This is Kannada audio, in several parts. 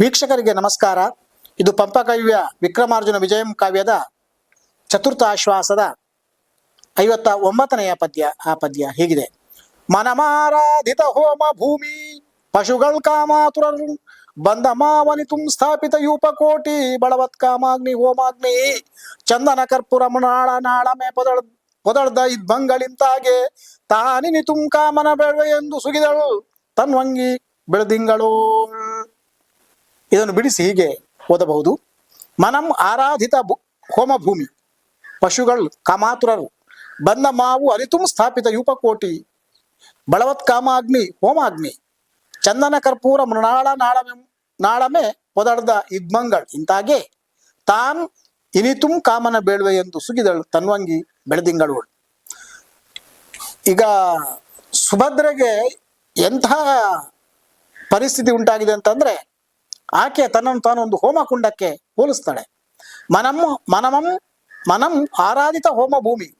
ವೀಕ್ಷಕರಿಗೆ ನಮಸ್ಕಾರ. ಇದು ಪಂಪಕವ್ಯ ವಿಕ್ರಮಾರ್ಜುನ ವಿಜಯಂ ಕಾವ್ಯದ ಚತುರ್ಥ ಆಶ್ವಾಸದ ಐವತ್ತ ಒಂಬತ್ತನೆಯ ಪದ್ಯ. ಆ ಪದ್ಯ ಹೀಗಿದೆ. ಮನಮಾರಾಧಿತ ಹೋಮ ಭೂಮಿ, ಪಶುಗಳ್ ಕಾಮಾತುರರು, ಬಂದ ಮಾವನಿತು ಸ್ಥಾಪಿತ ಯೂಪಕೋಟಿ, ಬಳವತ್ ಕಾಮಾಗ್ನಿ, ಹೋಮಾಗ್ನಿ, ಚಂದನ ಕರ್ಪೂರ ನಾಳ ನಾಳಮೆ ಪೊದಳ, ಪೊದಳ್ದ ಇದ್ಭಂಗಳಿಂತಾಗೆ ತಾನಿನಿತು ಕಾಮನ ಬೆಳವೆ ಎಂದು ಸುಗಿದಳು, ತನ್ವಂಗಿ ಬೆಳದಿಂಗಳು ಇದನ್ನು ಬಿಡಿಸಿ ಹೀಗೆ ಓದಬಹುದು. ಮನಂ ಆರಾಧಿತ ಹೋಮಭೂಮಿ. ಹೋಮ ಭೂಮಿ ಪಶುಗಳು ಕಾಮಾತುರರು. ಬಂದ ಮಾವು ಅರಿತುಂ ಸ್ಥಾಪಿತ ಯೂಪಕೋಟಿ. ಬಳವತ್ ಕಾಮಾಗ್ನಿ ಹೋಮಾಗ್ನಿ. ಚಂದನ ಕರ್ಪೂರ ಮೃಣಾಳ ನಾಳಮೆ ನಾಳಮೆ ಪೊದಡ್ದ ಇದ್ಮಂಗಳ್ ಇಂತಾಗೆ ತಾನ್ ಇನಿತುಂ ಕಾಮನ ಬೇಳುವೆ ಎಂದು ಸುಗಿದಳು ತನ್ವಂಗಿ ಬೆಳೆದಿಂಗಳು ಈಗ ಸುಭದ್ರೆಗೆ ಎಂತಹ ಪರಿಸ್ಥಿತಿ ಉಂಟಾಗಿದೆ ಅಂತಂದ್ರೆ ಆಕೆ ತನ್ನನ್ನು ತಾನು ಒಂದು ಹೋಮ ಕುಂಡಕ್ಕೆ ಹೋಲಿಸ್ತಾಳೆ. ಮನಂ, ಮನಮಂ, ಮನಂ ಆರಾಧಿತ ಹೋಮ ಭೂಮಿ.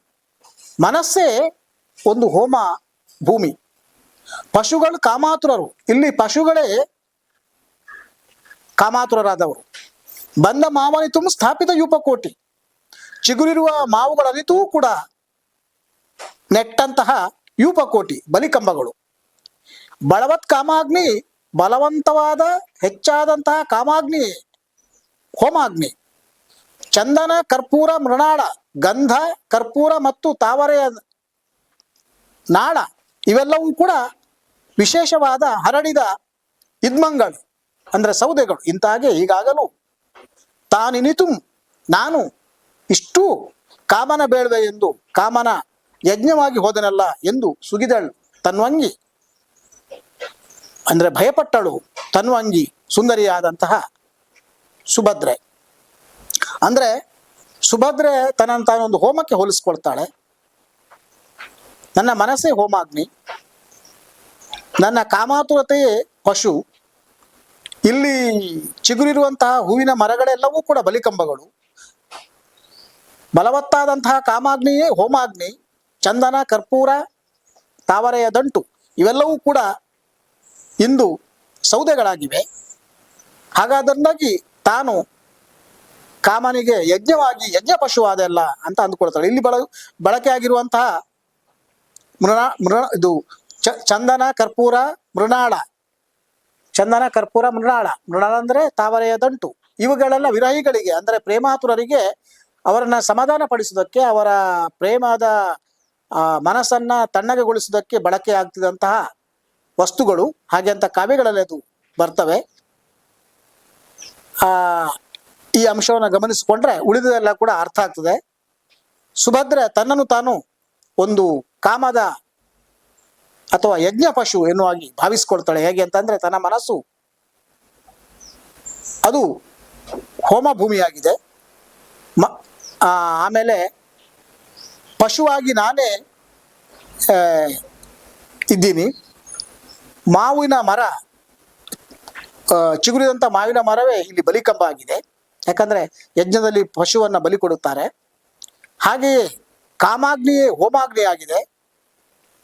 ಮನಸ್ಸೇ ಒಂದು ಹೋಮ ಭೂಮಿ. ಪಶುಗಳು ಕಾಮಾತುರರು. ಇಲ್ಲಿ ಪಶುಗಳೇ ಕಾಮಾತುರರಾದವರು. ಬಂದ ಮಾವನಿತು ಸ್ಥಾಪಿತ ಯೂಪಕೋಟಿ. ಚಿಗುರಿರುವ ಮಾವುಗಳನಿತೂ ಕೂಡ ನೆಟ್ಟಂತಹ ಯೂಪಕೋಟಿ, ಬಲಿಕಂಬಗಳು. ಬಳವತ್ ಕಾಮಾಗ್ನಿ ಬಲವಂತವಾದ, ಹೆಚ್ಚಾದಂತಹ ಕಾಮಾಗ್ನಿ, ಹೋಮಾಗ್ನಿ. ಚಂದನ, ಕರ್ಪೂರ, ಮೃಣಾಳ, ಗಂಧ, ಕರ್ಪೂರ ಮತ್ತು ತಾವರೆಯ ನಾಳ, ಇವೆಲ್ಲವೂ ಕೂಡ ವಿಶೇಷವಾದ ಹರಡಿದ ಇದ್ಮಂಗಳು, ಅಂದ್ರೆ ಸೌದೆಗಳು. ಇಂತಾಗೆ ಈಗಾಗಲೂ ತಾನಿನಿತು ನಾನು ಇಷ್ಟು ಕಾಮನ ಬೇಡವೆ ಎಂದು, ಕಾಮನ ಯಜ್ಞವಾಗಿ ಹೋದನಲ್ಲ ಎಂದು ಸುಗಿದಳು ತನ್ವಂಗಿ. ಅಂದ್ರೆ ಭಯಪಟ್ಟಳು ತನ್ವಂಗಿ ಸುಂದರಿಯಾದಂತಹ ಸುಭದ್ರೆ. ಅಂದ್ರೆ ಸುಭದ್ರೆ ತನ್ನನ್ನು ತಾನೊಂದು ಹೋಮಕ್ಕೆ ಹೋಲಿಸ್ಕೊಳ್ತಾಳೆ. ನನ್ನ ಮನಸ್ಸೇ ಹೋಮಾಗ್ನಿ. ನನ್ನ ಕಾಮಾತುರತೆಯೇ ಪಶು. ಇಲ್ಲಿ ಚಿಗುರಿರುವಂತಹ ಹೂವಿನ ಮರಗಳೆಲ್ಲವೂ ಕೂಡ ಬಲಿಕಂಬಗಳು. ಬಲವತ್ತಾದಂತಹ ಕಾಮಾಗ್ನಿಯೇ ಹೋಮಾಗ್ನಿ. ಚಂದನ, ಕರ್ಪೂರ, ತಾವರೆಯ ದಂಟು ಇವೆಲ್ಲವೂ ಕೂಡ ಇಂದು ಸೌದೆಗಳಾಗಿವೆ. ಹಾಗಾದ್ರಿಂದಾಗಿ ತಾನು ಕಾಮನಿಗೆ ಯಜ್ಞವಾಗಿ ಯಜ್ಞ ಪಶುವಾದ ಅಲ್ಲ ಅಂತ ಅಂದುಕೊಳ್ತಾಳೆ. ಇಲ್ಲಿ ಬಳ ಬಳಕೆ ಆಗಿರುವಂತಹ ಮೃಣ ಮೃಣ, ಇದು ಚಂದನ ಕರ್ಪೂರ ಮೃಣಾಳ. ಚಂದನ ಕರ್ಪೂರ ಮೃಣಾಳ. ಮೃಣಾಳ ಅಂದ್ರೆ ತಾವರೆಯ ದಂಟು ಇವುಗಳೆಲ್ಲ ವಿರಹಿಗಳಿಗೆ ಅಂದ್ರೆ ಪ್ರೇಮಾತುರರಿಗೆ ಅವರನ್ನ ಸಮಾಧಾನ ಪಡಿಸೋದಕ್ಕೆ ಅವರ ಪ್ರೇಮದ ಮನಸ್ಸನ್ನ ತಣ್ಣಗೆಗೊಳಿಸುವುದಕ್ಕೆ ಬಳಕೆ ಆಗ್ತಿದಂತಹ ವಸ್ತುಗಳು, ಹಾಗೆ ಅಂತ ಕಾವ್ಯಗಳಲ್ಲಿ ಅದು ಬರ್ತವೆ. ಆ, ಈ ಅಂಶವನ್ನು ಗಮನಿಸಿಕೊಂಡ್ರೆ ಉಳಿದದೆಲ್ಲ ಕೂಡ ಅರ್ಥ ಆಗ್ತದೆ. ಸುಭದ್ರೆ ತನ್ನನ್ನು ತಾನು ಒಂದು ಕಾಮದ ಅಥವಾ ಯಜ್ಞ ಪಶು ಎನ್ನುವಾಗಿ ಭಾವಿಸ್ಕೊಳ್ತಾಳೆ. ಹೇಗೆ ಅಂತಂದ್ರೆ ತನ್ನ ಮನಸ್ಸು ಅದು ಹೋಮ ಭೂಮಿಯಾಗಿದೆ ಮ ಆಮೇಲೆ ಪಶುವಾಗಿ ನಾನೇ ಇದ್ದೀನಿ. ಮಾವಿನ ಮರ ಚಿಗುರಿದಂಥ ಮಾವಿನ ಮರವೇ ಇಲ್ಲಿ ಬಲಿಕಂಬ ಆಗಿದೆ. ಯಾಕಂದ್ರೆ ಯಜ್ಞದಲ್ಲಿ ಪಶುವನ್ನ ಬಲಿ ಕೊಡುತ್ತಾರೆ. ಹಾಗೆಯೇ ಕಾಮಾಗ್ನಿಯೇ ಹೋಮಾಗ್ನಿ ಆಗಿದೆ.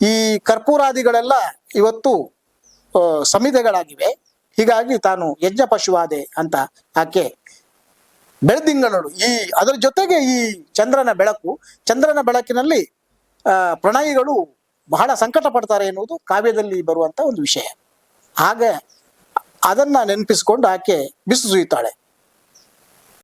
ಈ ಕರ್ಪೂರಾದಿಗಳೆಲ್ಲ ಇವತ್ತು ಸಮಿತಿಗಳಾಗಿವೆ ಹೀಗಾಗಿ ತಾನು ಯಜ್ಞ ಪಶುವಾದೆ ಅಂತ ಆಕೆ ಬೆಳದಿಂಗಳಳು. ಈ, ಅದರ ಜೊತೆಗೆ ಈ ಚಂದ್ರನ ಬೆಳಕು, ಚಂದ್ರನ ಬೆಳಕಿನಲ್ಲಿ ಪ್ರಣಯಿಗಳು ಬಹಳ ಸಂಕಟ ಪಡ್ತಾರೆ ಎನ್ನುವುದು ಕಾವ್ಯದಲ್ಲಿ ಬರುವಂತ ಒಂದು ವಿಷಯ. ಹಾಗೆ ಅದನ್ನ ನೆನಪಿಸಿಕೊಂಡು ಆಕೆ ಬಿಸು ಸುಯ್ತಾಳೆ